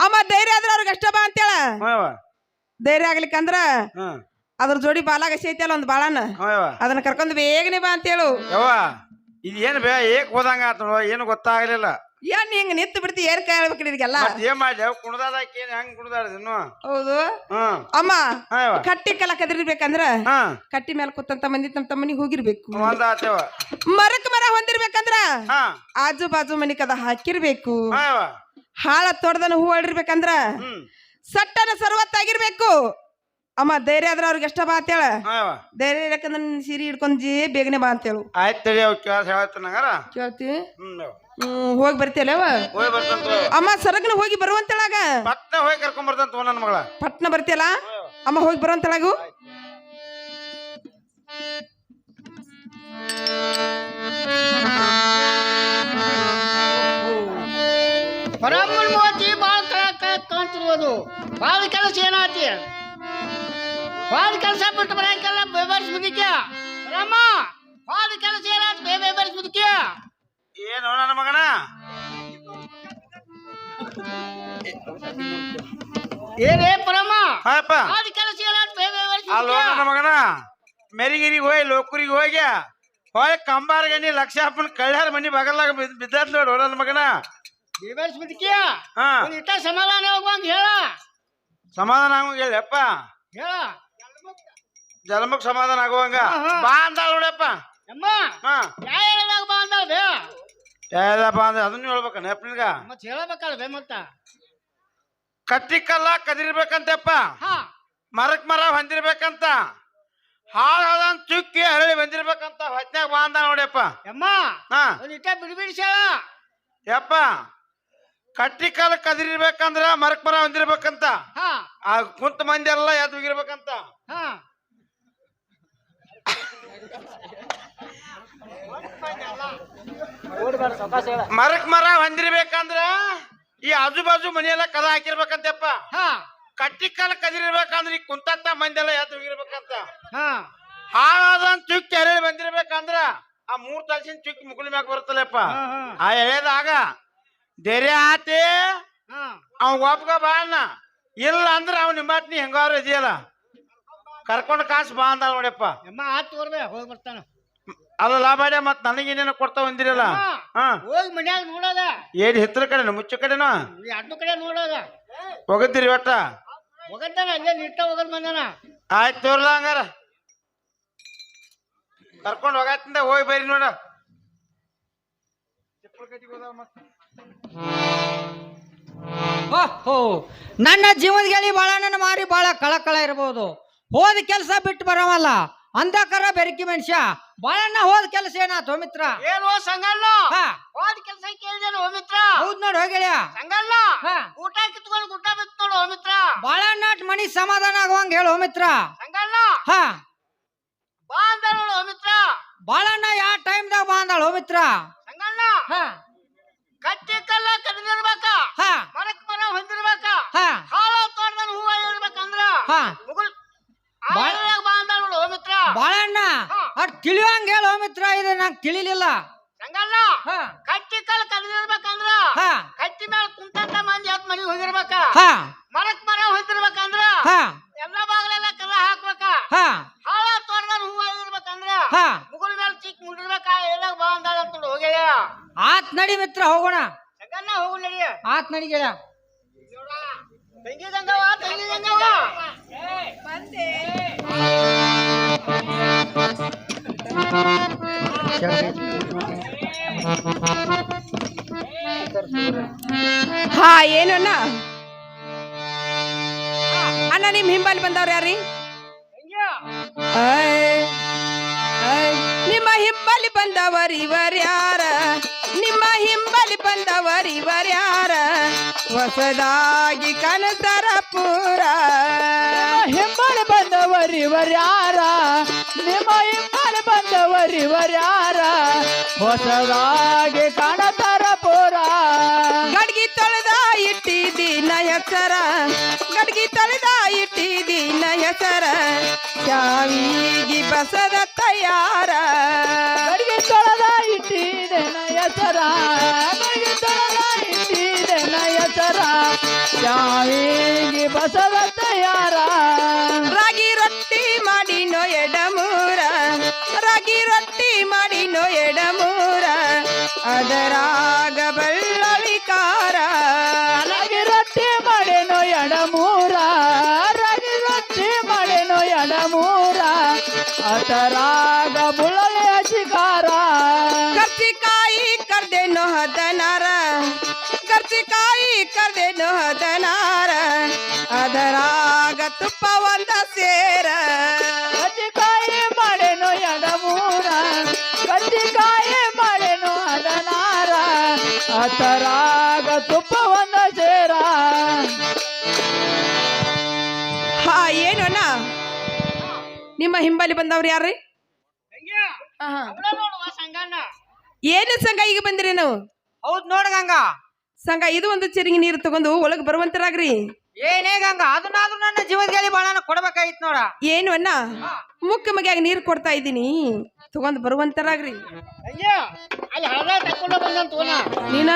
ಅಮ್ಮ ಧೈರ್ಯ ಆದ್ರೆ ಅವ್ರಿಗೆ ಅಷ್ಟ ಬಾ ಅಂತೇಳ. ಧೈರ್ಯ ಆಗ್ಲಿಕ್ಕಂದ್ರ ಅದ್ರ ಜೋಡಿ ಬಾಲಾಗ ಐತಲ್ಲ ಒಂದ್ ಬಾಳನ? ಅದನ್ನ ಕರ್ಕೊಂಡ್ ಬೇಗನೆ ಬಾ ಅಂತೇಳು. ಇದು ಏನು ಬೇ ಏಕ್ ಹೋದಂಗ ಆತ ಏನು ಗೊತ್ತಾಗ್ಲಿಲ್ಲ. ಏನ್ ಹಿಂಗ ನಿಂತು ಬಿಡ್ತಿ? ಏರ್ ಕೈ ಹೇಳ್ಬೇಕು ನಿನಗೆಲ್ಲ? ಏನ್ ಮಾಡ್ಲಿ ಕುಣದಾದಕ್ಕೆ ಹೆಂಗ್ ಹೌದು. ಹ್ಮ್. ಅಮ್ಮ ಕಟ್ಟಿ ಕಲ ಕದರಿರ್ಬೇಕಂದ್ರ ಹಾ. ಕಟ್ಟಿ ಮೇಲೆ ಕೂತಂತ ಮಂದಿ ತಮ್ಮ ತಮ್ಮನಿಗೆ ಹೋಗಿರ್ಬೇಕು. ಒಂದ್ ಆತೇವ ಮರಕ್ ಮರ ಹೊಂದಿರ್ಬೇಕಂದ್ರ? ಹಾ. ಆಜು ಬಾಜು ಮನಿ ಕದ ಹಾಕಿರ್ಬೇಕು ಹಾಳ ತೊಡ್ದನ ಹೂ ಹೊಡಿರ್ಬೇಕಂದ್ರ ಹ್ಮ್. ಸಟ್ಟನ ಸರ್ವತ್ತಾಗಿರ್ಬೇಕು. ಅಮ್ಮ ಧೈರ್ಯ ಆದ್ರೆ ಅವ್ರಿಗೆ ಎಷ್ಟ ಬಾ ಅಂತೇಳ? ಧೈರ್ಯ ಇರಕಂದ್ರೆ ನಿನ್ ಸೀರೆ ಹಿಡ್ಕೊಂಡ್ ಬೇಗನೆ ಬಾ ಅಂತೇಳು. ಆಯ್ತು ತಡಿ ಅವ್ ಕೇಳ ಹೇಳ್ತ ನಂಗಾರ? ಕೇಳ್ತಿ? ಹ್ಮ್ ಹೋಗಿ ಬರ್ತೀಯಲ್ಲವ ಹೋಗಿ ಬರ್ತಂತ ಅಮ್ಮ ಸರಗನ ಹೋಗಿ ಬರುವಂತಳಾಗ ಪಟ್ನ ಹೋಗಿ ಕರ್ಕೊಂಡ್ ಬರ್ತಂತ ನನ್ನ ಮಗಳ. ಪಟ್ನ ಬರ್ತೀಯಲ್ಲ ಅಮ್ಮ ಹೋಗಿ ಬರುವಂತಳಾಗು ಬ್ರಾಹ್ಮಣ ಮೂವತ್ತಿ ಭಾಳ ಕಾಣ್ತಿರೋದು ಭಾಳ ಕೆಲಸ ಏನಾತಿ? ಭಾಳ ಕೆಲಸ ಬಿಟ್ಟು ಬರಂಕಲ್ಲ ಬೇಬರ್ಸ್ ಮುದಿಕ್ಯ ಪರಮ್ಮ ಭಾಳ ಕೆಲಸ ಏನಾಯ್ತು ಬೇ ಬೇಬರ್ಸ್ ಮುದಿಕ್ಯ ಏನು ನನ್ನ ಮಗನ? ಏನೇ ಪರಮ್ಮ ಹಾಯಪ್ಪ ಭಾಳ ಕೆಲಸ ಏನಾಯ್ತು ಬೇ ಬೇಬರ್ಸ್ ಅಲ್ಲೋ ನನ್ನ ಮಗನ ಮೆರಿಗಿರಿಗೆ ಹೋಗಿ ಲೋಕರಿಗೆ ಹೋಗಿ ಹೋಯ್ ಕಂಬಾರ್ಗನಿ ಲಕ್ಷಾಪನ್ ಕಳ್ಳ್ಯಾರ ಮನಿ ಬಗಲ್ಲಾಗ ಬಿದ್ ಬಿದ್ದದ್ ನೋಡು ನನ್ನ ಮಗನ. ಬೇಬರ್ಸ್ ಮುದಿಕ್ಯ ಹಾ. ಇಟ್ಟ ಸಮಾಧಾನ ಹೋಗುವಂತ ಹೇಳ. ಸಮಾಧಾನ ಆಗುವಂಗ ಹೇಳಪ್ಪ ಹೇಳ. ಜನ್ಮಕ್ ಸಮಾಧಾನ ಆಗುವಂಗ. ಬಾ ಅಂದಾಳ ನೋಡಪ್ಪ ಅಮ್ಮ ಹಾ. ಯಾ ಹೇಳಿದಾಗ ಬಾ ಅಂದಾಳ ಬೇ. ಯಾವ್ದಪ್ಪ ಅಂದ್ರೆ ಅದನ್ನ ಹೇಳ್ಬೇಕ ನೆಪ್ನಿಗ ಮತ್ತೆ ಹೇಳಬೇಕಲ್ಲ ಬೇ ಮತ್ತ. ಕಟ್ಟಿ ಕಲ್ಲ ಕದಿರ್ಬೇಕಂತಪ್ಪ ಹಾ. ಮರಕ್ ಮರ ಹೊಂದಿರ್ಬೇಕಂತ. ಹಾಳ ಹಾಳನ್ ಚುಕ್ಕಿ ಹರಳಿ ಬಂದಿರ್ಬೇಕಂತ ಹೊತ್ನ್ಯಾಗ ಬಾ ಅಂದ ನೋಡ್ಯಪ್ಪ ಅಮ್ಮ ಹಾ. ಒಂದ್ ಇಟ್ಟ ಬಿಡಿ ಬಿಡಿಸ್ಯಾಳ ಯಪ್ಪ. ಕಟ್ಟಿ ಕಾಲ ಕದಿರ್ಬೇಕಂದ್ರ ಮರಕ್ ಮರ ಹೊಂದಿರ್ಬೇಕಂತ. ಹಾ. ಆ ಕುಂತ ಮಂದಿ ಎಲ್ಲ ಎದ್ದು ಹೋಗಿರ್ಬೇಕಂತ. ಹಾ. ಮರಕ್ ಮರ ಹೊಂದಿರ್ಬೇಕಂದ್ರ ಈ ಆಜು ಬಾಜು ಮನೆಯೆಲ್ಲ ಕದ ಹಾಕಿರ್ಬೇಕಂತಪ್ಪ. ಹಾ. ಕಟ್ಟಿ ಕಾಲ ಕದಿರ್ಬೇಕಂದ್ರ ಈ ಕುಂತಂತ ಮಂದಿ ಎಲ್ಲ ಎದ್ದು ಹೋಗಿರ್ಬೇಕಂತ. ಹಾ. ಹಾಳಾದನ್ ಚುಕ್ಕಿ ಹರಳಿ ಬಂದಿರ್ಬೇಕಂದ್ರ ಆ ಮೂರ್ ತಾಸಿನ ಚುಕ್ಕಿ ಮುಗುಳಿ ಮ್ಯಾಗ ಬರುತ್ತಲ್ಲಪ್ಪ. ಆ ಎಳೆದಾಗ ಧೈರ್ಯ ಆತಿ? ಅವ್ ಒಪ್ಗ ಬಾ ಅನ್ನ ಇಲ್ಲ ಅಂದ್ರ ಅವ್ ನಿಮ್ಮ ನೀ ಹೆಂಗಾರ ಇದೆಯಲ್ಲ? ಕರ್ಕೊಂಡ್ ಕಾಸು ಬಾ ಅಂದ ನೋಡಪ್ಪ. ಅಮ್ಮ ಆತ್ ತೋರ್ಬೇ ಹೋಗಿ ಬರ್ತಾನ. ಅಲ್ಲ ಲಾಭಾಡ್ಯ ಮತ್ ನನಗೇನೇನೋ ಕೊಡ್ತಾ ಬಂದಿರಲ್ಲ ಹೋಗಿ ಮನ್ಯಾಗ ನೋಡೋದ. ಏನ್ ಹಿತ್ರ ಕಡೆ ಮುಚ್ಚ ಕಡೆನೋ? ಅಡ್ಡು ಕಡೆ ನೋಡೋದ. ಹೋಗತ್ತೀರಿ ಒಟ್ಟ ಹೋಗತ್ತಾನ ಅಲ್ಲೇ ನಿಟ್ಟ ಹೋಗೋದ್ ಬಂದಾನ. ಆಯ್ತು ತೋರ್ಲ ಹಂಗಾರ. ಕರ್ಕೊಂಡು ಹೋಗತ್ತಿಂದ ಹೋಗಿ ಬರ್ರಿ ನೋಡ. ಓಹೋ ನನ್ನ ಜೀವನ ಗೆಳಿ ಬಹಳ ನನ್ನ ಮಾರಿ ಬಾಳ ಕಳಕಳ ಇರಬಹುದು ಹೋದ ಕೆಲಸ ಬಿಟ್ಟು ಬರವಲ್ಲ ಅಂಧಕಾರ ಬೆರಕಿ ಮನುಷ್ಯ. ಬಾಳಣ್ಣ ಹೋದ ಕೆಲಸ ಏನಾತು ಮಿತ್ರ? ಏನೋ ಸಂಗಲ್ಲ ಹಾ. ಹೋದ್ ಕೆಲ್ಸ ಕೇಳಿದೇನು ಓ ಮಿತ್ರ? ಹೌದ್ ನೋಡಿ ಹೋಗಿಳ್ಯ ಸಂಗಲ್ಲ ಹಾ. ಊಟ ಕಿತ್ಕೊಂಡು ಗುಡ್ಡ ಬಿತ್ತು ನೋಡು ಓ ಮಿತ್ರ. ಬಾಳಣ್ಣ ಮನಿ ಸಮಾಧಾನ ಆಗುವಂಗ ಹೇಳು ಮಿತ್ರ. ಸಂಗಲ್ಲ ಹಾ. ಬಾ ಅಂದ ಬಂದಾಳು ಮಿತ್ರ. ಬಾಳಣ್ಣ ಯಾವ ಟೈಮ್ದಾಗ ಬಂದಾಳು ಮಿತ್ರ? ಸಂಗಲ್ಲ ಹಾ. ಕಟ್ಟಿ ಕಲ್ಲ ಕಡ್ದಿರ್ಬೇಕ ಹಾ. ಮರಕ್ ಮರ ಹೊಂದಿರ್ಬೇಕ? ಹಾ. ಹಾಳ ತೋಟದಲ್ಲಿ ಹೂವ ಇರ್ಬೇಕಂದ್ರ ಹಾ. ಮುಗುಳ್ ಬಾಳ್- ಮಿತ್ರ. ಬಾಳಣ್ಣ. ಅಟ್ ತಿಳಿಯೋಂಗ ಹೇಳು ಮಿತ್ರ ಇದು ನಂಗೆ ತಿಳಿಲಿಲ್ಲ. ಹಂಗಲ್ಲ. ಹಾ. ಕಟ್ಟಿ ಕಲ್ಲ ಕಡಿದಿರ್ಬೇಕಂದ್ರ ಹಾ. ಕಟ್ಟಿ ಮೇಲೆ ಕುಂತಂತ ಮಂದಿ ಯಾತ್ ಮನೆಗೆ ಹೋಗಿರ್ಬೇಕ? ಹಾ. ಮರಕ್ ಮರ ಹೊಂದಿರ್ಬೇಕಂದ್ರ? ಹಾ. ಎಲ್ಲ ಬಾಗಲೆಲ್ಲ ಕಲ್ಲ ಹಾಕ್ಬೇಕ? ಹಾ. ಹಾಳ ತೋಟದಲ್ಲಿ ಹೂವ ಇರ್ಬೇಕಂದ್ರ ಹಾ. ಮುಗುಳ್ ಮೇಲೆ ಚಿಕ್ಕ ಮುಂದಿರ್ಬೇಕ ಎಲ್ಲ ಬಾ ಆತ್ ನಡಿ ಮಿತ್ರ ಹೋಗೋಣ. ಸಂಗಣ್ಣ ಹೋಗು ನಡಿ ಆತ್ ನಡಿ ಗೆಳೆಯ ತಂಗಿ ಗಂಗವ್ವ ತಂಗಿ ಗಂಗವ್ವ ಹಾ ಏನು ಅಣ್ಣ? ಅಣ್ಣ ನಿಮ್ ಹಿಂಬಾಲಿ ಬಂದವ್ರು ಯಾರಿ ಐ, ಐ, ನಿಮ್ಮ ಹಿಂಬಲಿ ಬಂದವರಿವರ್ಯಾರ ನಿಮ್ಮ ಹಿಂಬಲಿ ಬಂದವರಿವರ್ಯಾರ ಹೊಸದಾಗಿ ಕನಸರ ಪೂರ. ಹಿಂಬಳಿ ಬಂದವರಿವರ್ಯಾರ ನಿಮ್ಮ ಹಿಂಬಳಿ ಬಂದವರಿವರ್ಯಾರ ಹೊಸದಾಗಿ ಕನಸರ ಪೂರ. ಗಡ್ಗಿ ತೊಳೆದ ಇಟ್ಟಿದ್ದೀನ ಹೆಸರ ಗಡ್ಗಿ ತೊಳೆದ ಹೆಸರ ಶಾವಿಗಿ ಬಸದ ತಯಾರ. ಗಡಿಗೆ ತೊಳೆದ ಇಟ್ಟಿದೆ ನಯಸರ ಗಡಿಗೆ ತೊಳೆದ ಇಟ್ಟಿದೆ ನಯಸರ ಶಾವಿಗೆ ಬಸವ ತಯಾರ. ರಾಗಿ ರೊಟ್ಟಿ ಮಾಡಿನೋ ಎಡಮೂರ ರಾಗಿ ರೊಟ್ಟಿ ಮಾಡಿನೋ ಎಡಮೂರ. ಅದರಾಗ ಅದರಾಗ ಬುಳ್ಳಲೆ ಶಿಕಾರ ಕರ್ಚಿಕಾಯಿ ಕರ್ದೇನೋ ಹದನಾರ ಕರ್ಚಿಕಾಯಿ ಕರ್ದೇನೋ ಹದನಾರ ಅದರಾಗ ತುಪ್ಪ ಒಂದ ಸೇರ ಕಜ್ಜಿಕಾಯಿ ಮಾಡೇನೋ ಎಡಮೂರ ಕಜ್ಜಿಕಾಯಿ ಮಾಡೇನೋ ಅದನಾರ ಅದರಾಗ ತುಪ್ಪ ಒಂದ ಸೇರ ಹಾ ಏನು ಅಣ್ಣ ನಿಮ್ಮ ಹಿಂಬಲಿ ಬಂದವ್ರು ಯಾರ್ರಿ? ಆಹಾ. ಏನು ಸಂಘ ಈಗ ಬಂದಿರಿ ನಾವು? ಹೌದ್ ನೋಡ ಗಂಗ. ಸಂಘ ಇದು ಒಂದು ಚೆರಿಂಗಿ ನೀರು ತಗೊಂಡು ಒಳಗ್ ಬರುವಂತರಾಗ್ರಿ. ಏನೇ ಗಂಗ ಅದನ್ನಾದ್ರೂ ನನ್ನ ಜೀವದ ಬಹಳ ಕೊಡ್ಬೇಕಾಯ್ತು ಕೊಡ್ಬೇಕಾಗಿತ್ ನೋಡ. ಏನು ಅಣ್ಣ? ಮುಖ್ಯ ಮಗಿಯಾಗಿ ನೀರು ಕೊಡ್ತಾ ಇದ್ದೀನಿ. ತಗೊಂಡ್ ಬರುವಂತರಾಗ್ರಿ. ಅಯ್ಯ ಅಲ್ಲಿ ಹಳದ ನೀನ?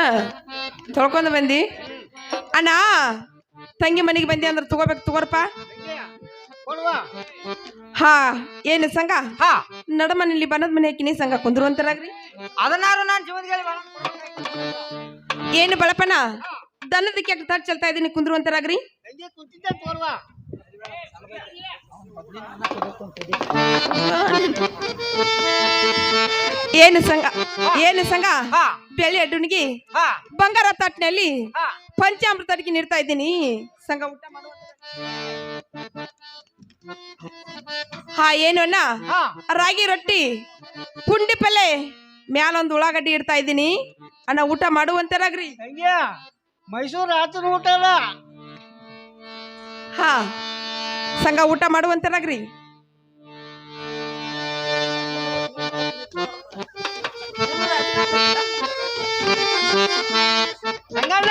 ತೊಳ್ಕೊಂಡ್ ಬಂದಿ? ಅಣ್ಣ ತಂಗಿ ಮನೆಗೆ ಬಂದಿ ಅಂದ್ರೆ ತಗೋಬೇಕು ತಗೋರಪ್ಪ. ಹಾ ಏನು ಸಂಘ? ಹಾ. ನಡಮನೆಯಲ್ಲಿ ಬನದ ಮನೆ ಹಾಕಿನಿ ಸಂಘ ಕುಂದ್ರು ಅಂತಾರಾಗ್ರಿ ಅದನ್ನಾರು ಬಾಳಣ್ಣ ಕೊಡ್ಬೇಕಾಗಿತ್ತು. ಏನು ಬಳಪನ ದನದಕ್ಕೆ ತಟ್ ಚಲ್ತಾ ಇದೀನಿ ಕುಂದ್ರು ಅಂತಾರಾಗ್ರಿ ಏನು ಸಂಘ? ಏನು ಸಂಘ? ಬೆಳೆ ಅಡ್ಡುನಿಗೆ ಹಾ. ಬಂಗಾರ ತಟ್ಟಿನಲ್ಲಿ ಹಾ. ಪಂಚಾಮೃತ ಅಡಿಗೆ ನೀಡ್ತಾ ಇದ್ದೀನಿ. ಸಂಘ ಊಟ ಮಾಡುವ ಹಾ ಏನು ಅಣ್ಣ? ಹಾ. ರಾಗಿ ರೊಟ್ಟಿ. ಪುಂಡಿ ಪಲ್ಲೆ. ಮ್ಯಾಲೊಂದು ಉಳ್ಳಾಗಡ್ಡಿ ಇಡ್ತಾ ಇದ್ದೀನಿ. ಅಣ್ಣ ಊಟ ಮಾಡುವಂತರಾಗ್ರಿ ತಂಗಿ ಮೈಸೂರು ರಾತ್ರಿ ಊಟ ಅಲ್ಲ. ಹಾ. ಸಂಘ ಊಟ ಮಾಡುವಂತರಾಗ್ರಿ ಸಂಗಣ್ಣ